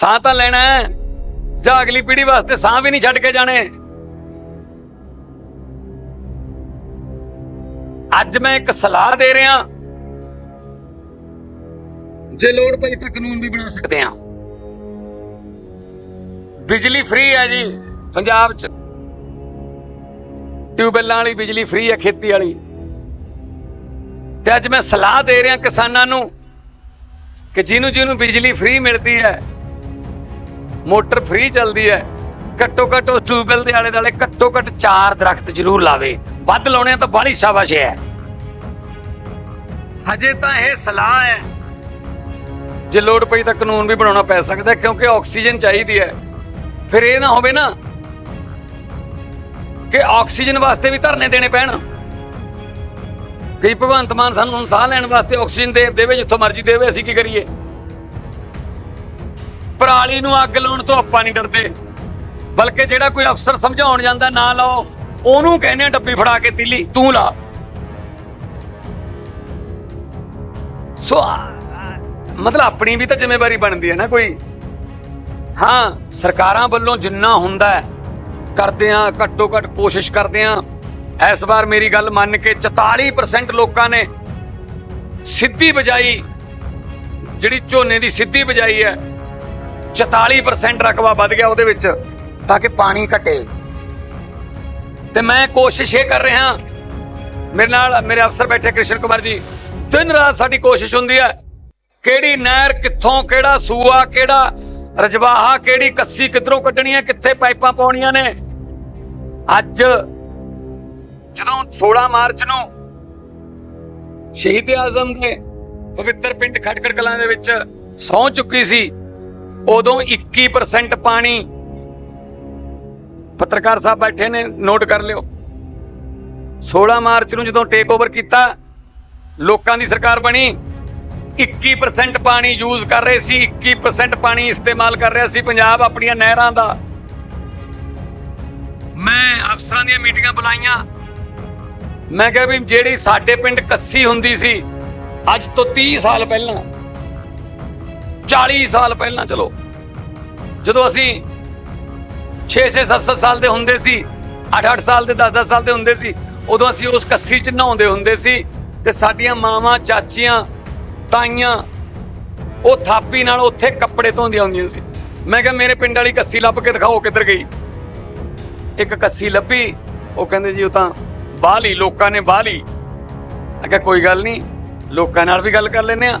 ਸਾਹ ਤਾਂ ਲੈਣਾ ਹੈ। ਜਾਂ ਅਗਲੀ ਪੀੜ੍ਹੀ ਵਾਸਤੇ ਸਾਹ ਵੀ ਨਹੀਂ ਛੱਡ ਕੇ ਜਾਣੇ। ਅੱਜ ਮੈਂ ਇੱਕ ਸਲਾਹ ਦੇ ਰਿਹਾ। ਜੇ ਲੋੜ ਪਈ ਤਾਂ ਕਾਨੂੰਨ ਵੀ ਬਣਾ ਸਕਦੇ ਹਾਂ। ਬਿਜਲੀ ਫ੍ਰੀ ਹੈ ਜੀ, ਪੰਜਾਬ 'ਚ। ਟਿਊਬਵੈੱਲਾਂ ਵਾਲੀ ਬਿਜਲੀ ਫ੍ਰੀ ਹੈ, ਖੇਤੀ ਵਾਲੀ। ਤੇ ਅੱਜ ਮੈਂ ਸਲਾਹ ਦੇ ਰਿਹਾ ਕਿਸਾਨਾਂ ਨੂੰ ਕਿ ਜਿਹਨੂੰ ਜਿਹਨੂੰ ਬਿਜਲੀ ਫ੍ਰੀ ਮਿਲਦੀ ਹੈ ਮੋਟਰ ਫ੍ਰੀ ਚੱਲਦੀ ਹੈ। ਘੱਟੋ ਘੱਟ ਉਸ ਟਿਊਬਵੈਲ ਦੇ ਆਲੇ ਦੁਆਲੇ ਘੱਟੋ ਘੱਟ ਚਾਰ ਦਰਖਤ ਜ਼ਰੂਰ ਲਾਵੇ। ਵੱਧ ਲਾਉਣੇ ਆ ਤਾਂ ਬਾਹਲੀ ਸ਼ਾਬਾਸ਼ ਹੈ। ਹਜੇ ਤਾਂ ਇਹ ਸਲਾਹ ਹੈ। ਜੇ ਲੋੜ ਪਈ ਤਾਂ ਕਾਨੂੰਨ ਵੀ ਬਣਾਉਣਾ ਪੈ ਸਕਦਾ ਕਿਉਂਕਿ ਆਕਸੀਜਨ ਚਾਹੀਦੀ ਹੈ। ਫਿਰ ਇਹ ਨਾ ਹੋਵੇ ਨਾ ਕਿ ਆਕਸੀਜਨ ਵਾਸਤੇ ਵੀ ਧਰਨੇ ਦੇਣੇ ਪੈਣ। ਕਈ ਭਗਵੰਤ ਮਾਨ ਸਾਨੂੰ ਸਾਹ ਲੈਣ ਵਾਸਤੇ ਆਕਸੀਜਨ ਦੇ ਦੇਵੇ, ਜਿੱਥੋਂ ਮਰਜ਼ੀ ਦੇਵੇ, ਅਸੀਂ ਕੀ ਕਰੀਏ? ਪਰਾਲੀ ਨੂੰ ਅੱਗ ਲਾਉਣ ਤੋਂ ਆਪਾਂ ਨਹੀਂ ਡਰਦੇ। ਬਲਕਿ ਜਿਹੜਾ ਕੋਈ ਅਫਸਰ ਸਮਝਾਉਣ ਜਾਂਦਾ, ਨਾ ਲਾਓ। ਉਹਨੂੰ ਕਹਿੰਦੇ ਆ ਡੱਬੀ ਫੜਾ ਕੇ ਤੀਲੀ, ਤੂੰ ਲਾ। ਸੋ ਮਤਲਬ ਆਪਣੀ ਵੀ ਤਾਂ ਜ਼ਿੰਮੇਵਾਰੀ ਬਣਦੀ ਹੈ ਨਾ ਕੋਈ। ਹਾਂ, ਸਰਕਾਰਾਂ ਵੱਲੋਂ ਜਿੰਨਾ ਹੁੰਦਾ ਹੈ, ਕਰਦੇ ਆ ਘੱਟੋ ਘੱਟ ਕੋਸ਼ਿਸ਼ ਕਰਦੇ ਆ ਇਸ ਵਾਰ ਮੇਰੀ ਗੱਲ ਮੰਨ ਕੇ 44% ਲੋਕਾਂ ਨੇ ਸਿੱਧੀ ਬਜਾਈ, ਜਿਹੜੀ ਝੋਨੇ ਦੀ ਸਿੱਧੀ ਬਜਾਈ ਹੈ 44% ਰਕਬਾ ਵੱਧ ਗਿਆ ਉਹਦੇ ਵਿੱਚ ਤਾਂ ਕਿ ਪਾਣੀ ਘਟੇ। ਤੇ ਮੈਂ ਕੋਸ਼ਿਸ਼ ਇਹ ਕਰ ਰਿਹਾ, ਮੇਰੇ ਨਾਲ ਮੇਰੇ ਅਫਸਰ ਬੈਠੇ ਕ੍ਰਿਸ਼ਨ ਕੁਮਾਰ ਜੀ, ਦਿਨ ਰਾਤ ਸਾਡੀ ਕੋਸ਼ਿਸ਼ ਹੁੰਦੀ ਹੈ, ਕਿਹੜੀ ਨਹਿਰ ਕਿੱਥੋਂ, ਕਿਹੜਾ ਸੂਆ, ਕਿਹੜਾ ਰਜਵਾਹਾ, ਕਿਹੜੀ ਕੱਸੀ ਕਿੱਧਰੋਂ ਕੱਢਣੀ ਹੈ, ਕਿੱਥੇ ਪਾਈਪਾਂ ਪਾਉਣੀਆਂ ਨੇ। ਅੱਜ ਜਦੋਂ 16 ਮਾਰਚ ਨੂੰ ਸ਼ਹੀਦ ਆਜ਼ਮ ਦੇ ਪਵਿੱਤਰ ਪਿੰਡ ਖਟਕੜ ਕਲਾਂ ਦੇ ਵਿੱਚ ਸੌ ਚੁੱਕੀ ਸੀ ਉਦੋਂ 21% ਪਾਣੀ ਪੱਤਰਕਾਰ ਸਾਹਿਬ ਬੈਠੇ ਨੇ, ਨੋਟ ਕਰ ਲਿਓ। 16 ਮਾਰਚ ਨੂੰ ਜਦੋਂ ਟੇਕ ਓਵਰ ਕੀਤਾ, ਲੋਕਾਂ ਦੀ ਸਰਕਾਰ ਬਣੀ 21% ਪਾਣੀ ਯੂਜ਼ ਕਰ ਰਹੇ ਸੀ 21% ਪਾਣੀ ਇਸਤੇਮਾਲ ਕਰ ਰਿਹਾ ਸੀ ਪੰਜਾਬ ਆਪਣੀਆਂ ਨਹਿਰਾਂ ਦਾ। ਮੈਂ ਅਫਸਰਾਂ ਦੀਆਂ ਮੀਟਿੰਗਾਂ ਬੁਲਾਈਆਂ। ਮੈਂ ਕਿਹਾ ਵੀ ਜਿਹੜੀ ਸਾਡੇ ਪਿੰਡ ਕੱਸੀ ਹੁੰਦੀ ਸੀ, ਅੱਜ ਤੋਂ 30 ਸਾਲ ਪਹਿਲਾਂ 40 ਸਾਲ ਪਹਿਲਾਂ, ਚਲੋ। ਜਦੋਂ ਅਸੀਂ 6-6 7-7 ਸਾਲ ਦੇ ਹੁੰਦੇ ਸੀ 8-8 ਸਾਲ ਦੇ 10-10 ਸਾਲ ਦੇ ਹੁੰਦੇ ਸੀ, ਉਦੋਂ ਅਸੀਂ ਉਸ ਕੱਸੀ 'ਚ ਨਹਾਉਂਦੇ ਹੁੰਦੇ ਸੀ ਤੇ ਸਾਡੀਆਂ ਮਾਵਾਂ, ਚਾਚੀਆਂ, ਤਾਈਆਂ, ਉਹ ਥਾਪੀ ਨਾਲ ਉੱਥੇ ਕੱਪੜੇ ਧੋਂਦੀਆਂ ਹੁੰਦੀਆਂ ਸੀ। ਮੈਂ ਕਿਹਾ, ਮੇਰੇ ਪਿੰਡ ਵਾਲੀ ਕੱਸੀ ਲੱਭ ਕੇ ਦਿਖਾਓ ਕਿੱਧਰ ਗਈ? ਇੱਕ ਕੱਸੀ ਲੱਭੀ, ਉਹ ਕਹਿੰਦੇ ਜੀ, ਉਹ ਤਾਂ ਬਾਹਲੀ, ਲੋਕਾਂ ਨੇ ਬਾਹਲੀ। ਮੈਂ ਕਿਹਾ, ਕੋਈ ਗੱਲ ਨਹੀਂ, ਲੋਕਾਂ ਨਾਲ ਵੀ ਗੱਲ ਕਰ ਲੈਨੇ ਆ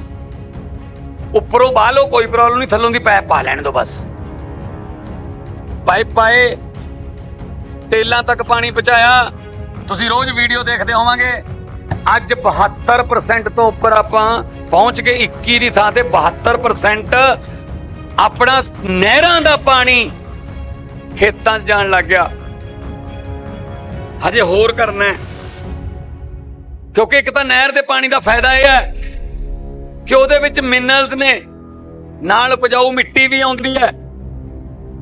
ਉੱਪਰੋਂ ਬਾਹ ਲਓ, ਕੋਈ ਪ੍ਰੋਬਲਮ ਨਹੀਂ, ਥੱਲੋਂ ਦੀ ਪਾਇਪ ਪਾ ਲੈਣ ਦੋ ਬਸ। ਪਾਈਪ ਪਾਏ ਟੇਲਾਂ ਤੱਕ ਪਾਣੀ ਪਹੁੰਚਾਇਆ। ਤੁਸੀਂ ਰੋਜ਼ ਵੀਡੀਓ ਦੇਖਦੇ ਹੋਵਾਂਗੇ। ਅੱਜ 72% ਤੋਂ ਉੱਪਰ ਆਪਾਂ ਪਹੁੰਚ ਕੇ 21 ਦੀ ਥਾਂ ਤੇ 72% ਆਪਣਾ ਨਹਿਰਾਂ ਦਾ ਪਾਣੀ ਖੇਤਾਂ 'ਚ ਜਾਣ ਲੱਗ ਗਿਆ। ਹਜੇ ਹੋਰ ਕਰਨਾ ਕਿਉਂਕਿ ਇੱਕ ਤਾਂ ਨਹਿਰ ਦੇ ਪਾਣੀ ਦਾ ਫਾਇਦਾ ਇਹ ਹੈ ਕਿ ਉਹਦੇ ਵਿੱਚ ਮਿਨਰਲਸ ਨੇ। ਨਾਲ ਉਪਜਾਊ ਮਿੱਟੀ ਵੀ ਆਉਂਦੀ ਹੈ।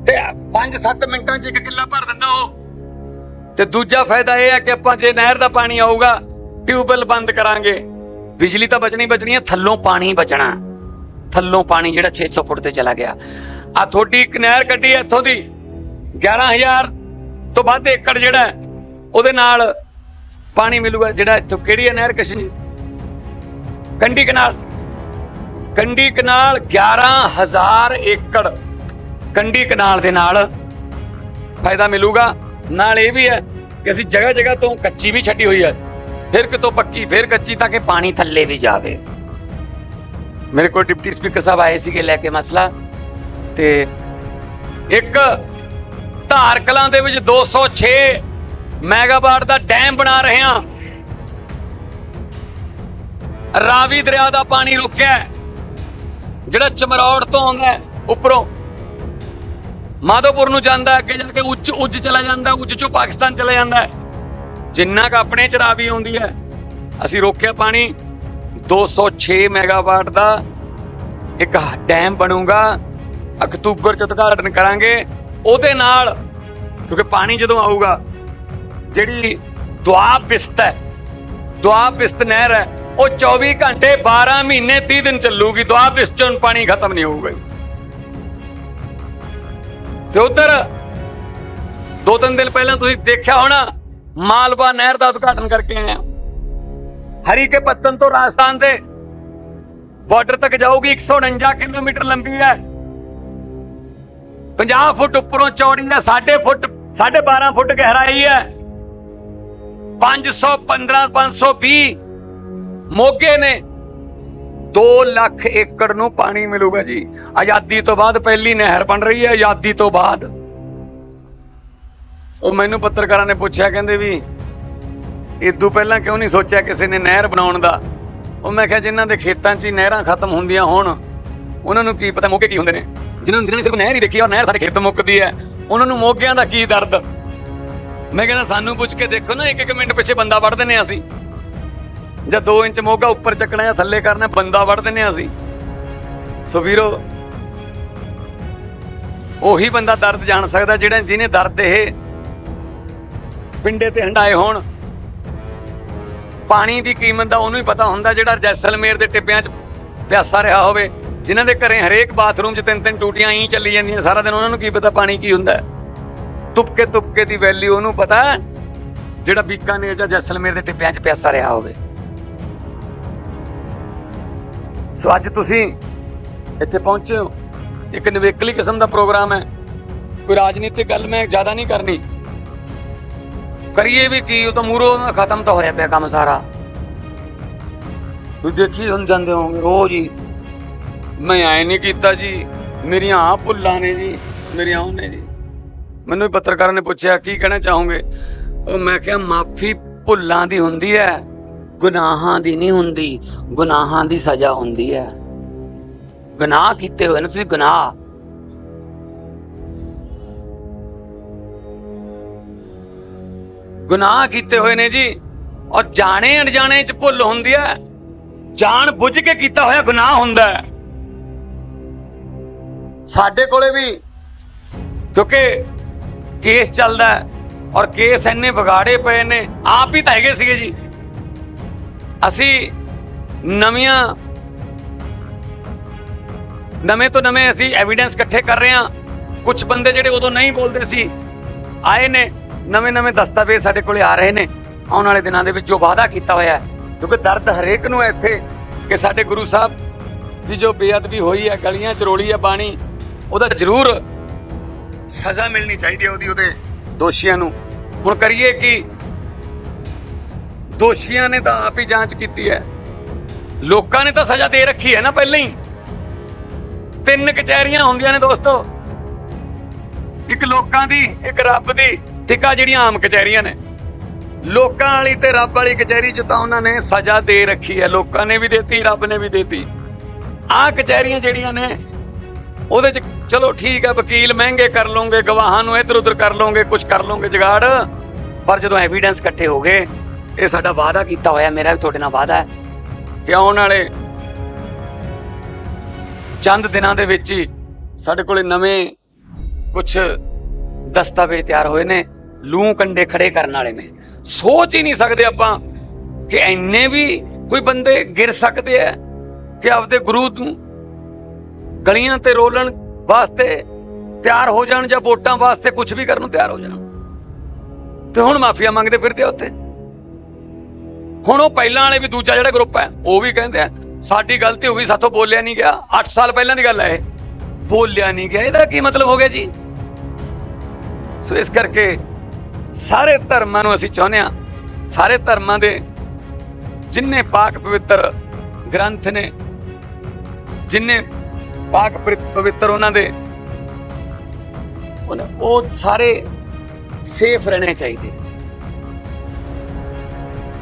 ਤੇ 5-7 ਮਿੰਟਾਂ 'ਚ ਇੱਕ ਕਿੱਲਾ ਭਰ ਦਿੰਦਾ ਉਹ। ਤੇ ਦੂਜਾ ਫਾਇਦਾ ਇਹ ਹੈ ਕਿ ਆਪਾਂ ਜੇ ਨਹਿਰ ਦਾ ਪਾਣੀ ਆਊਗਾ, ਟਿਊਬਵੈਲ ਬੰਦ ਕਰਾਂਗੇ। ਬਿਜਲੀ ਤਾਂ ਬਚਣੀ ਬਚਣੀ ਹੈ, ਥੱਲੋਂ ਪਾਣੀ ਬਚਣਾ ਥੱਲੋਂ ਪਾਣੀ ਜਿਹੜਾ 600 ਫੁੱਟ ਤੇ ਚਲਾ ਗਿਆ। ਆ ਤੁਹਾਡੀ ਇੱਕ ਨਹਿਰ ਕੱਢੀ ਹੈ ਇੱਥੋਂ ਦੀ। 11000 ਤੋਂ ਵੱਧ ਏਕੜ ਜਿਹੜਾ ਉਹਦੇ ਨਾਲ ਪਾਣੀ ਮਿਲੂਗਾ ਜਿਹੜਾ ਇੱਥੋਂ ਕਿਹੜੀ ਹੈ ਨਹਿਰ ਕਸ਼ਨੀ? ਕੰਢੀ ਕਨਾਲ। ਕੰਡੀ ਕਨਾਲ 11000 ਏਕੜ। ਕੰਡੀ ਕਨਾਲ ਦੇ ਨਾਲ ਫਾਇਦਾ ਮਿਲੂਗਾ। ਨਾਲ ਇਹ ਵੀ ਹੈ ਕਿ ਅਸੀਂ ਜਗ੍ਹਾ ਜਗ੍ਹਾ ਤੋਂ ਕੱਚੀ ਵੀ ਛੱਡੀ ਹੋਈ ਹੈ। ਫਿਰ ਕਿਤੋਂ ਪੱਕੀ, ਫਿਰ ਕੱਚੀ ਤਾਂ ਕਿ ਪਾਣੀ ਥੱਲੇ ਵੀ ਜਾਵੇ। ਮੇਰੇ ਕੋਲ ਡਿਪਟੀ ਸਪੀਕਰ ਸਾਹਿਬ ਆਏ ਸੀਗੇ ਲੈ ਕੇ ਮਸਲਾ। ਤੇ ਇੱਕ ਧਾਰ ਕਲਾਂ ਦੇ ਵਿੱਚ 206 ਮੈਗਾਵਾਟ ਦਾ ਡੈਮ ਬਣਾ ਰਹੇ ਹਾਂ। ਰਾਵੀ ਦਰਿਆ ਦਾ ਪਾਣੀ ਰੁਕਿਆ ਜਿਹੜਾ ਚਮਰੌੜ ਤੋਂ ਆਉਂਦਾ ਉੱਪਰੋਂ ਮਾਧੋਪੁਰ ਨੂੰ ਜਾਂਦਾ ਅੱਗੇ ਜਾ ਕੇ ਉੱਚ ਉੱਜ ਚਲਾ ਜਾਂਦਾ ਉੱਜ ਚੋਂ ਪਾਕਿਸਤਾਨ ਚਲਾ ਜਾਂਦਾ ਜਿੰਨਾ ਕ ਆਪਣੇ ਚ ਰਾਵੀ ਆਉਂਦੀ ਹੈ, ਅਸੀਂ ਰੋਕਿਆ ਪਾਣੀ 206 ਮੈਗਾਵਾਟ ਦਾ ਇੱਕ ਡੈਮ ਬਣੂਗਾ, ਅਕਤੂਬਰ ਚ ਉਦਘਾਟਨ ਕਰਾਂਗੇ। ਉਹਦੇ ਨਾਲ, ਕਿਉਂਕਿ ਪਾਣੀ ਜਦੋਂ ਆਊਗਾ, ਜਿਹੜੀ ਦੁਆਬ ਪਿਸਤ ਹੈ ਦੁਆਬ ਪਿਸਤ ਨਹਿਰ ਹੈ ਉਹ 24 ਘੰਟੇ 12 ਮਹੀਨੇ 30 ਦਿਨ ਚੱਲੂਗੀ। ਦੁਆਬ ਇਸ ਚੋਂ ਪਾਣੀ ਖਤਮ ਨਹੀਂ ਹੋਊਗਾ ਤੇ ਉਧਰ ਦੋ ਤਿੰਨ ਦਿਨ ਪਹਿਲਾਂ ਤੁਸੀਂ ਦੇਖਿਆ ਹੋਣਾ, ਮਾਲਵਾ ਨਹਿਰ ਦਾ ਉਦਘਾਟਨ ਕਰਕੇ ਆਏ ਆ। ਹਰੀ ਕੇ ਪੱਤਨ ਤੋਂ ਰਾਜਸਥਾਨ ਦੇ ਬਾਰਡਰ ਤੱਕ ਜਾਊਗੀ 149 ਕਿਲੋਮੀਟਰ ਲੰਬੀ ਹੈ। 50 ਫੁੱਟ ਉੱਪਰੋਂ ਚੌੜੀ ਹੈ 6 ਫੁੱਟ 12.5 ਫੁੱਟ ਗਹਿਰਾਈ ਹੈ। 515 520 ਮੋਗੇ ਨੇ 2 ਲੱਖ ਏਕੜ ਨੂੰ ਪਾਣੀ ਮਿਲੂਗਾ ਜੀ। ਆਜ਼ਾਦੀ ਤੋਂ ਬਾਅਦ ਪਹਿਲੀ ਨਹਿਰ ਬਣ ਰਹੀ ਹੈ, ਆਜ਼ਾਦੀ ਤੋਂ ਬਾਅਦ। ਉਹ ਮੈਨੂੰ ਪੱਤਰਕਾਰਾਂ ਨੇ ਪੁੱਛਿਆ, ਕਹਿੰਦੇ ਵੀ ਇਦੋਂ ਪਹਿਲਾਂ ਕਿਉਂ ਨਹੀਂ ਸੋਚਿਆ ਕਿਸੇ ਨੇ ਨਹਿਰ ਬਣਾਉਣ ਦਾ? ਉਹ ਮੈਂ ਕਿਹਾ, ਜਿਨ੍ਹਾਂ ਦੇ ਖੇਤਾਂ 'ਚ ਹੀ ਨਹਿਰਾਂ ਖਤਮ ਹੁੰਦੀਆਂ ਹੋਣ, ਉਹਨਾਂ ਨੂੰ ਕੀ ਪਤਾ ਮੋਗੇ ਕੀ ਹੁੰਦੇ ਨੇ? ਜਿਨ੍ਹਾਂ ਨੂੰ ਸਿਰਫ ਨਹਿਰ ਹੀ ਦੇਖੀ ਔਰ ਨਹਿਰ ਸਾਡੇ ਖੇਤ ਮੁੱਕਦੀ ਹੈ। ਉਹਨਾਂ ਨੂੰ ਮੋਗਿਆਂ ਦਾ ਕੀ ਦਰਦ? ਮੈਂ ਕਹਿੰਦਾ, ਸਾਨੂੰ ਪੁੱਛ ਕੇ ਦੇਖੋ ਨਾ ਇੱਕ ਇੱਕ ਮਿੰਟ ਪਿੱਛੇ ਬੰਦਾ ਵੜ ਦਿੰਨੇ ਆ ਅਸੀਂ। ਜਾਂ 2 ਇੰਚ ਮੋਗਾ ਉੱਪਰ ਚੱਕਣਾ ਜਾਂ ਥੱਲੇ ਕਰਨਾ, ਬੰਦਾ ਵੜ ਦਿੰਨੇ ਆ ਅਸੀਂ। ਸੋ ਵੀਰੋ, ਉਹੀ ਬੰਦਾ ਦਰਦ ਜਾਣ ਸਕਦਾ ਜਿਹੜਾ ਜਿਹਨੇ ਦਰਦ ਇਹ ਪਿੰਡੇ ਤੇ ਹੰਡਾਏ ਹੋਣ। ਪਾਣੀ ਦੀ ਕੀਮਤ ਦਾ ਉਹਨੂੰ ਹੀ ਪਤਾ ਹੁੰਦਾ ਜਿਹੜਾ ਜੈਸਲਮੇਰ ਦੇ ਟਿੱਬਿਆਂ 'ਚ ਪਿਆਸਾ ਰਿਹਾ ਹੋਵੇ। ਜਿਨ੍ਹਾਂ ਦੇ ਘਰੇ ਹਰੇਕ ਬਾਥਰੂਮ 'ਚ ਤਿੰਨ ਤਿੰਨ ਟੂਟੀਆਂ ਹੀ ਚੱਲੀ ਜਾਂਦੀਆਂ, ਸਾਰਾ ਦਿਨ ਉਹਨਾਂ ਨੂੰ ਕੀ ਪਤਾ ਪਾਣੀ ਕੀ ਹੁੰਦਾ। ਤੁਪਕੇ ਤੁਪਕੇ ਦੀ ਵੈਲਿਊ ਉਹਨੂੰ ਪਤਾ, ਜਿਹੜਾ ਬੀਕਾਨੇਰ ਜਾਂ ਜੈਸਲਮੇਰ ਦੇ ਟਿੱਬਿਆਂ 'ਚ ਪਿਆਸਾ ਰਿਹਾ ਹੋਵੇ। ਸੋ ਅੱਜ ਤੁਸੀਂ ਇੱਥੇ ਪਹੁੰਚੇ ਹੋ। ਇੱਕ ਨਿਵੇਕਲੀ ਕਿਸਮ ਦਾ ਪ੍ਰੋਗਰਾਮ ਹੈ। ਕੋਈ ਰਾਜਨੀਤਿਕ ਗੱਲ ਮੈਂ ਜ਼ਿਆਦਾ ਨਹੀਂ ਕਰਨੀ। ਕਰੀਏ ਵੀ ਕੀ, ਉਹ ਤਾਂ ਮੂਰੋ ਖਤਮ ਤਾਂ ਹੋਇਆ ਪਿਆ ਕੰਮ ਸਾਰਾ। ਤੁਸੀਂ ਦੇਖੀ ਹੁਣ ਜਾਂਦੇ ਹੋਗੇ ਉਹ ਜੀ, ਮੈਂ ਐ ਨਹੀਂ ਕੀਤਾ ਜੀ। ਮੇਰੀਆਂ ਆ ਭੁੱਲਾਂ ਨੇ ਜੀ, ਮੇਰੀਆਂ ਉਹ ਨੇ ਜੀ। ਮੈਨੂੰ ਵੀ ਪੱਤਰਕਾਰਾਂ ਨੇ ਪੁੱਛਿਆ, ਕੀ ਕਹਿਣਾ ਚਾਹੋਗੇ? ਉਹ ਮੈਂ ਕਿਹਾ, ਮਾਫੀ ਭੁੱਲਾਂ ਦੀ ਹੁੰਦੀ ਹੈ। ਗੁਨਾਹਾਂ ਦੀ ਨਹੀਂ ਹੁੰਦੀ, ਗੁਨਾਹਾਂ ਦੀ ਸਜ਼ਾ ਹੁੰਦੀ ਹੈ। ਗੁਨਾਹ ਕੀਤੇ ਹੋਏ ਨੇ, ਤੁਸੀਂ ਗੁਨਾਹ। ਗੁਨਾਹ ਕੀਤੇ ਹੋਏ ਨੇ ਜੀ, ਔਰ ਜਾਣੇ ਅਣਜਾਣੇ ਚ ਭੁੱਲ ਹੁੰਦੀ ਹੈ। ਜਾਣ ਬੁੱਝ ਕੇ ਕੀਤਾ ਹੋਇਆ ਗੁਨਾਹ ਹੁੰਦਾ ਹੈ। ਸਾਡੇ ਕੋਲੇ ਵੀ, ਕਿਉਂਕਿ ਕੇਸ ਚੱਲਦਾ ਔਰ ਕੇਸ ਇੰਨੇ ਵਿਗਾੜੇ ਪਏ ਨੇ, ਆਪ ਹੀ ਤਾਂ ਹੈਗੇ ਸੀਗੇ ਜੀ। ਅਸੀਂ ਨਵੀਆਂ, ਨਵੇਂ ਤੋਂ ਨਵੇਂ ਅਸੀਂ ਐਵੀਡੈਂਸ ਇਕੱਠੇ ਕਰ ਰਹੇ ਹਾਂ। ਕੁਝ ਬੰਦੇ ਜਿਹੜੇ ਉਦੋਂ ਨਹੀਂ ਬੋਲਦੇ ਸੀ, ਆਏ ਨੇ, ਨਵੇਂ ਨਵੇਂ ਦਸਤਾਵੇਜ਼ ਸਾਡੇ ਕੋਲੇ ਆ ਰਹੇ ਨੇ। ਆਉਣ ਵਾਲੇ ਦਿਨਾਂ ਦੇ ਵਿੱਚ ਜੋ ਵਾਅਦਾ ਕੀਤਾ ਹੋਇਆ ਕਿਉਂਕਿ ਦਰਦ ਹਰੇਕ ਨੂੰ ਹੈ ਇੱਥੇ ਕਿ ਸਾਡੇ ਗੁਰੂ ਸਾਹਿਬ ਦੀ ਜੋ ਬੇਅਦਬੀ ਹੋਈ ਹੈ, ਗਲੀਆਂ ਚ ਰੋਲੀ ਹੈ, ਬਾਣੀ, ਉਹਦਾ ਜ਼ਰੂਰ ਸਜ਼ਾ ਮਿਲਣੀ ਚਾਹੀਦੀ ਹੈ ਉਹਦੀ, ਉਹਦੇ ਦੋਸ਼ੀਆਂ ਨੂੰ। ਹੁਣ ਕਰੀਏ ਕਿ ਦੋਸ਼ੀਆਂ ਨੇ ਤਾਂ ਆਪ ਹੀ ਜਾਂਚ ਕੀਤੀ ਹੈ। ਲੋਕਾਂ ਨੇ ਤਾਂ ਸਜ਼ਾ ਦੇ ਰੱਖੀ ਹੈ ਨਾ ਪਹਿਲਾਂ ਹੀ। ਤਿੰਨ ਕਚਹਿਰੀਆਂ ਹੁੰਦੀਆਂ ਨੇ ਦੋਸਤੋ। ਇੱਕ ਲੋਕਾਂ ਦੀ, ਇੱਕ ਰੱਬ ਦੀ। ਠੀਕ ਆ, ਜਿਹੜੀਆਂ ਆਮ ਕਚਹਿਰੀਆਂ ਨੇ। ਲੋਕਾਂ ਵਾਲੀ ਤੇ ਰੱਬ ਵਾਲੀ ਕਚਹਿਰੀ ਚ ਤਾਂ ਉਹਨਾਂ ਨੇ ਸਜ਼ਾ ਦੇ ਰੱਖੀ ਹੈ। ਲੋਕਾਂ ਨੇ ਵੀ ਦਿੱਤੀ, ਰੱਬ ਨੇ ਵੀ ਦਿੱਤੀ। ਆਹ ਕਚਹਿਰੀਆਂ ਜਿਹੜੀਆਂ ਨੇ, ਉਹਦੇ ਚ ਚਲੋ ਠੀਕ ਹੈ ਵਕੀਲ ਮਹਿੰਗੇ ਕਰ ਲਓਗੇ ਗਵਾਹਾਂ ਨੂੰ ਇੱਧਰ ਉੱਧਰ ਕਰ ਲਓਗੇ ਕੁਝ ਕਰ ਲਓਗੇ ਜਗਾੜ। ਪਰ ਜਦੋਂ ਐਵੀਡੈਂਸ ਇਕੱਠੇ ਹੋ ਗਏ ਇਹ ਸਾਡਾ ਵਾਅਦਾ ਕੀਤਾ ਹੋਇਆ, ਮੇਰਾ ਵੀ ਤੁਹਾਡੇ ਨਾਲ ਵਾਅਦਾ ਹੈ ਕਿ ਆਉਣ ਵਾਲੇ ਚੰਦ ਦਿਨਾਂ ਦੇ ਵਿੱਚ ਹੀ ਸਾਡੇ ਕੋਲੇ ਨਵੇਂ ਕੁਝ ਦਸਤਾਵੇਜ਼ ਤਿਆਰ ਹੋਏ ਨੇ, ਲੂ ਕੰਡੇ ਖੜੇ ਕਰਨ ਵਾਲੇ ਨੇ। ਸੋਚ ਹੀ ਨਹੀਂ ਸਕਦੇ ਆਪਾਂ ਕਿ ਇੰਨੇ ਵੀ ਕੋਈ ਬੰਦੇ ਗਿਰ ਸਕਦੇ ਆ ਕਿ ਆਪਦੇ ਗੁਰੂ ਨੂੰ ਗਲੀਆਂ ਤੇ ਰੋਲਣ ਵਾਸਤੇ ਤਿਆਰ ਹੋ ਜਾਣ ਜਾਂ ਵੋਟਾਂ ਵਾਸਤੇ ਕੁਝ ਵੀ ਕਰਨ ਨੂੰ ਤਿਆਰ ਹੋ ਜਾਣ। ਤੇ ਹੁਣ ਮਾਫੀਆ ਮੰਗਦੇ ਫਿਰਦੇ ਆ ਉੱਥੇ। ਹੁਣ ਉਹ ਪਹਿਲਾਂ ਵਾਲੇ ਵੀ ਦੂਜਾ ਜਿਹੜਾ ਗਰੁੱਪ ਹੈ, ਉਹ ਵੀ ਕਹਿੰਦੇ ਆ, ਸਾਡੀ ਗਲਤੀ ਹੋ ਗਈ, ਸਾਥੋਂ ਬੋਲਿਆ ਨਹੀਂ ਗਿਆ। 8 ਸਾਲ ਪਹਿਲਾਂ ਦੀ ਗੱਲ ਹੈ ਇਹ। ਬੋਲਿਆ ਨਹੀਂ ਗਿਆ, ਇਹਦਾ ਕੀ ਮਤਲਬ ਹੋ ਗਿਆ ਜੀ? ਸੋ ਇਸ ਕਰਕੇ ਸਾਰੇ ਧਰਮਾਂ ਨੂੰ ਅਸੀਂ ਚਾਹੁੰਦੇ ਆ ਸਾਰੇ ਧਰਮਾਂ ਦੇ ਜਿੰਨੇ ਪਾਕ ਪਵਿੱਤਰ ਗ੍ਰੰਥ ਨੇ, ਜਿੰਨੇ ਪਾਕ ਪਵਿੱਤਰ ਉਹਨਾਂ ਦੇ ਉਹ ਸਾਰੇ ਸੇਫ ਰਹਿਣੇ ਚਾਹੀਦੇ।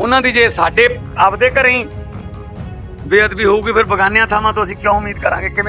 ਉਹਨਾਂ ਦੀ ਜੇ ਸਾਡੇ ਆਪਦੇ ਘਰੇ ਹੀ ਬੇਅਦਬੀ ਹੋਊਗੀ, ਫਿਰ ਬਗਾਨਿਆਂ ਥਾਵਾਂ ਤੋਂ ਅਸੀਂ ਕਿਉਂ ਉਮੀਦ ਕਰਾਂਗੇ? ਕਿਵੇਂ